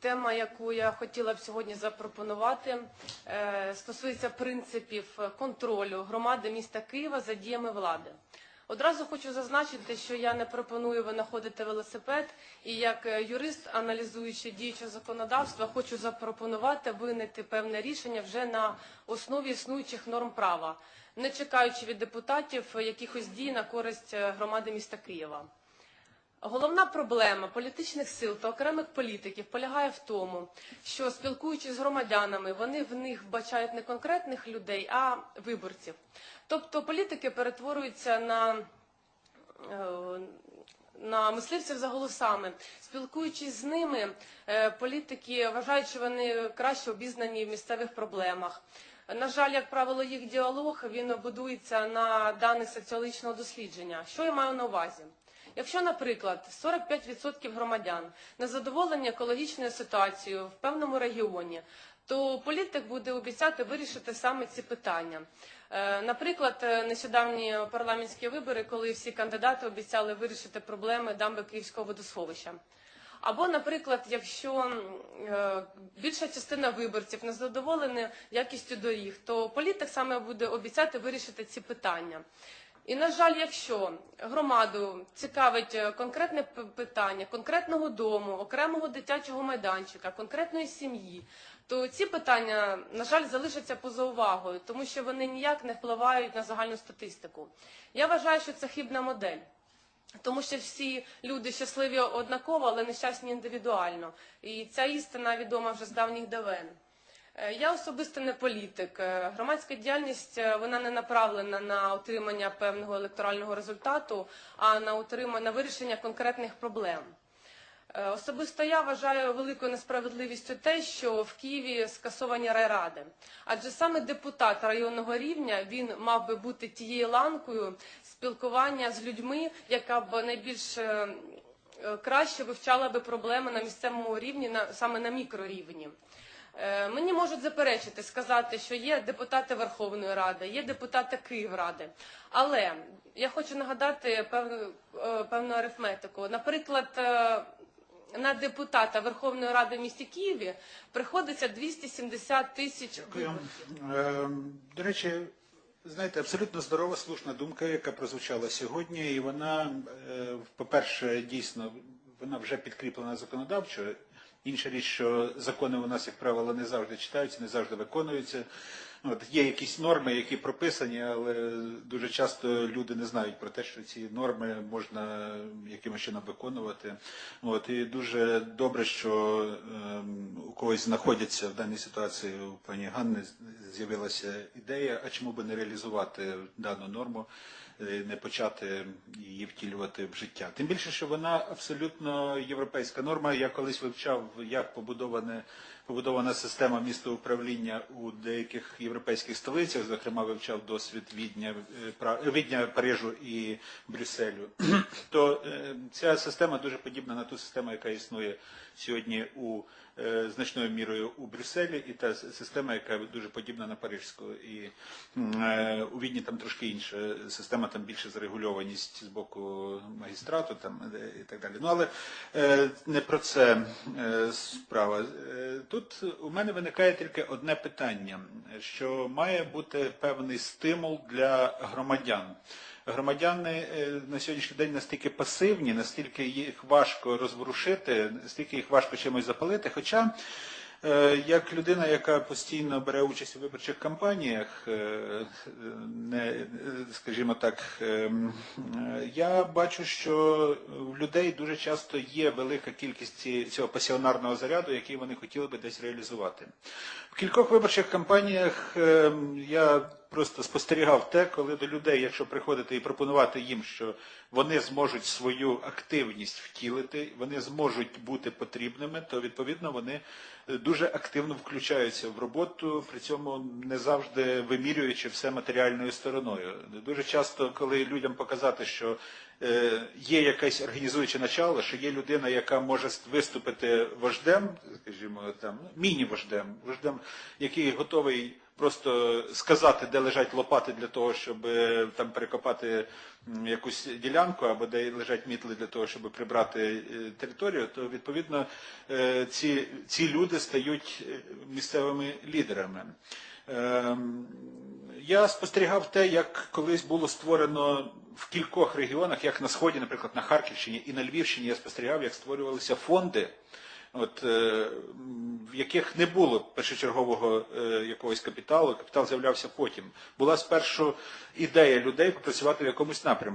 Тема, яку я хотіла б сьогодні запропонувати, е, стосується принципів контролю громади міста Києва за діями влади. Одразу хочу зазначити, що я не пропоную винаходити велосипед, і як е, юрист, аналізуючи діюче законодавство, хочу запропонувати винайти певне рішення вже на основі існуючих норм права, не чекаючи від депутатів якихось дій на користь е, громади міста Києва. Головна проблема політичних сил та окремих політиків полягає в тому, що спілкуючись з громадянами, вони в них вбачають не конкретних людей, а виборців. Тобто політики перетворюються на, е, на мисливців за голосами. Спілкуючись з ними, е, політики вважають, що вони краще обізнані в місцевих проблемах. На жаль, як правило, їх діалог він будується на даних соціологічного дослідження. Що я маю на увазі? Якщо, наприклад, 45% громадян незадоволені екологічною ситуацією в певному регіоні, то політик буде обіцяти вирішити саме ці питання. Е, Наприклад, е, нещодавні парламентські вибори, коли всі кандидати обіцяли вирішити проблеми дамби Київського водосховища. Або, наприклад, якщо е, більша частина виборців не задоволені якістю доріг, то політик саме буде обіцяти вирішити ці питання. І, на жаль, якщо громаду цікавить е, конкретне питання конкретного дому, окремого дитячого майданчика, конкретної сім'ї, то ці питання, на жаль, залишаться поза увагою, тому що вони ніяк не впливають на загальну статистику. Я вважаю, що це хибна модель. Тому що всі люди щасливі однаково, але нещасні індивідуально. І ця істина відома вже з давніх давен. Е, Я особисто не політик. Е, Громадська діяльність е, вона не направлена на отримання певного електорального результату, а на отримання на вирішення конкретних проблем. Особисто я вважаю великою несправедливістю те, що в Києві скасовані райради. Адже саме депутат районного рівня він мав би бути тією ланкою спілкування з людьми, яка б найбільш краще вивчала би проблеми на місцевому рівні, саме на мікрорівні. Е, Мені можуть заперечити, сказати, що є депутати Верховної Ради, є депутати Київради. Але я хочу нагадати певну, е, певну арифметику. Наприклад, е, на депутата Верховної Ради в місті Києві приходиться 270 тисяч До речі, знаєте, абсолютно здорова, слушна думка, яка прозвучала сьогодні, і вона, по-перше, дійсно, вона вже підкріплена законодавчо. Інша річ, що закони у нас, як правило, не завжди читаються, не завжди виконуються. От, є якісь норми, які прописані, але дуже часто люди не знають про те, що ці норми можна якимось чином виконувати. От, і дуже добре, що ем, у когось знаходяться в даній ситуації у пані Ганни з'явилася ідея, а чому би не реалізувати дану норму, е, не почати її втілювати в життя. Тим більше, що вона абсолютно європейська норма. Я колись вивчав, як побудована система містоуправління у деяких європейських столицях, зокрема вивчав досвід Відня, е, Відня Парижу і Брюсселю. То е, ця система дуже подібна на ту систему, яка існує сьогодні у е, значною мірою у Брюсселі, і та система, яка дуже подібна на Парижську. І е, у Відні там трошки інша система, там більше зарегульованість з боку магістрату там, е, і так далі. Ну але е, не про це е, справа. Е, Тут у мене виникає тільки одне питання, що має бути певний стимул для громадян. Громадяни е, на сьогоднішній день настільки пасивні, настільки їх важко розворушити, настільки їх важко чимось запалити. Хоча, як людина, яка постійно бере участь у виборчих кампаніях, е, не, е, скажімо так, е, м, е, я бачу, що в людей дуже часто є велика кількість цього пасіонарного заряду, який вони хотіли би десь реалізувати. В кількох виборчих кампаніях е, я просто спостерігав те, коли до людей, якщо приходити і пропонувати їм, що вони зможуть свою активність втілити, вони зможуть бути потрібними, то відповідно вони е, дуже активно включаються в роботу, при цьому не завжди вимірюючи все матеріальною стороною. Дуже часто, коли людям показати, що е, є якесь організуюче начало, що є людина, яка може виступити вождем, скажімо, там ну, міні-вождем, вождем, який готовий просто сказати, де лежать лопати для того, щоб е, там перекопати якусь ділянку, або де лежать мітли для того, щоб прибрати е, територію, то відповідно е, ці, ці люди стають місцевими лідерами. Ем, Я спостерігав те, як колись було створено в кількох регіонах, як на Сході, наприклад, на Харківщині і на Львівщині, я спостерігав, як створювалися фонди, от, е, в яких не було першочергового е, якогось капіталу, капітал з'являвся потім. Була спершу ідея людей попрацювати в якомусь напрямку.